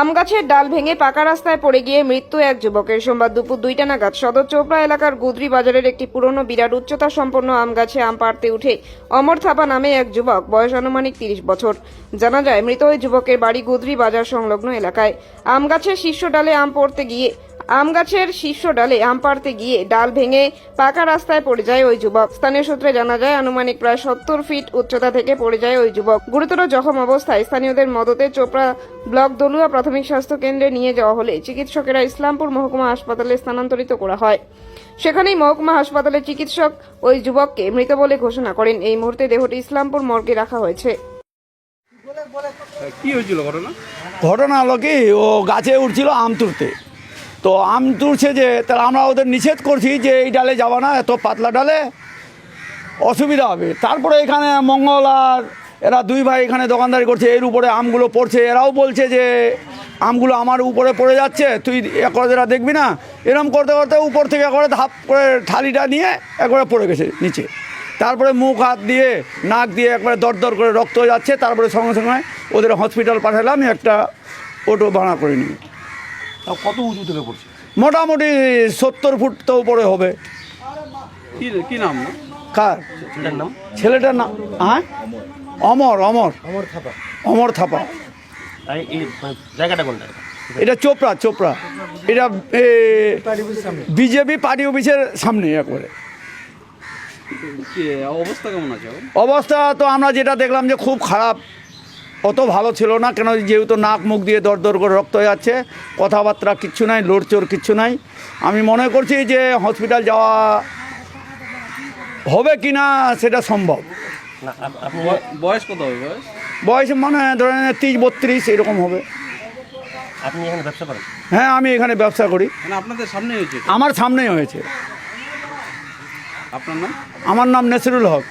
আম গাছের ডাল ভেঙে পাকা রাস্তায় পড়ে গিয়ে মৃত্যু এক যুবকের। সোমবার দুপুর দুইটা নাগাদ সদর চোপড়া এলাকার গুদরি বাজারের একটি পুরনো বিরাট উচ্চতা সম্পন্ন আম গাছে আম পাড়তে উঠে অমর থাপা নামে এক যুবক, বয়স আনুমানিক তিরিশ বছর। জানা যায়, মৃত ওই যুবকের বাড়ি গুদরি বাজার সংলগ্ন এলাকায়। আম গাছের শীর্ষ ডালে আম পড়তে গিয়ে আম গাছের শীর্ষ ডালে আম পাড়তে গিয়ে ডাল ভেঙে পাকা রাস্তায় পড়ে যায় ওই যুবক। স্থানীয় সূত্রে জানা যায়, আনুমানিক প্রায় সত্তর ফিট উচ্চতা থেকে পড়ে যায় ওই যুবক। গুরুতর জখম অবস্থায় স্থানীয়দের মদতে চোপড়া ব্লক দলুয়া প্রাথমিক স্বাস্থ্য কেন্দ্রে নিয়ে যাওয়া হলে চিকিৎসকেরা ইসলামপুর মহকুমা হাসপাতালে স্থানান্তরিত করা হয়। সেখানেই মহকুমা হাসপাতালে চিকিৎসক ওই যুবককে মৃত বলে ঘোষণা করেন। এই মুহূর্তে দেহটি ইসলামপুর মর্গে রাখা হয়েছে। কি হয়েছিল ঘটনা? ঘটনা হলো কি, ও গাছে উঠছিল আম তুলতে। তো আম তুলছে যে, তাহলে আমরা ওদের নিষেধ করছি যে এই ডালে যাওয়া না, এত পাতলা ডালে। অসুবিধা হবে। তারপরে এখানে মঙ্গল আর এরা দুই ভাই এখানে দোকানদারি করছে, এর উপরে আমগুলো পড়ছে। এরাও বলছে যে, আমগুলো আমার উপরে পড়ে যাচ্ছে, তুই একবার এরা দেখবি না। এরম করতে করতে উপর থেকে একবারে ধাপ করে থালিটা নিয়ে একবারে পড়ে গেছে নিচে। তারপরে মুখ, হাত দিয়ে, নাক দিয়ে একবারে দর দর করে রক্ত যাচ্ছে। তারপরে সঙ্গে সঙ্গে ওদের হসপিটাল পাঠালাম, একটা অটো ভাড়া করে তাও কত উঁচু থেকে পড়ছে? মোটামুটি সত্তর ফুট তো উপরে হবে। কি কি নাম? কার? ছেলেটার নাম? ছেলেটার নাম হ্যাঁ? অমর অমর। অমর থাপা। অমর থাপা। জায়গাটা কোনটা? এটা চোপড়া চোপড়া। এটা বিজেপি পার্টি অফিসের সামনে একবারে। অবস্থা কেমন আছে অবস্থা তো আমরা যেটা দেখলাম যে খুব খারাপ। অত ভালো ছিল না কেন যেহেতু নাক মুখ দিয়ে দর দর করে রক্ত হয়ে যাচ্ছে কথাবার্তা কিচ্ছু নাই লড়চড় কিচ্ছু নাই। আমি মনে করছি যে হসপিটাল যাওয়া হবে কি না সেটা সম্ভব। বয়স কত হবে বয়স? বয়স মানে ধরেন তিরিশ বত্রিশ এরকম হবে। আপনি এখানে ব্যবসা করেন? হ্যাঁ আমি এখানে ব্যবসা করি। মানে আপনাদের সামনে হয়েছে আমার সামনেই হয়েছে। আপনার নাম? আমার নাম নেসরুল হক।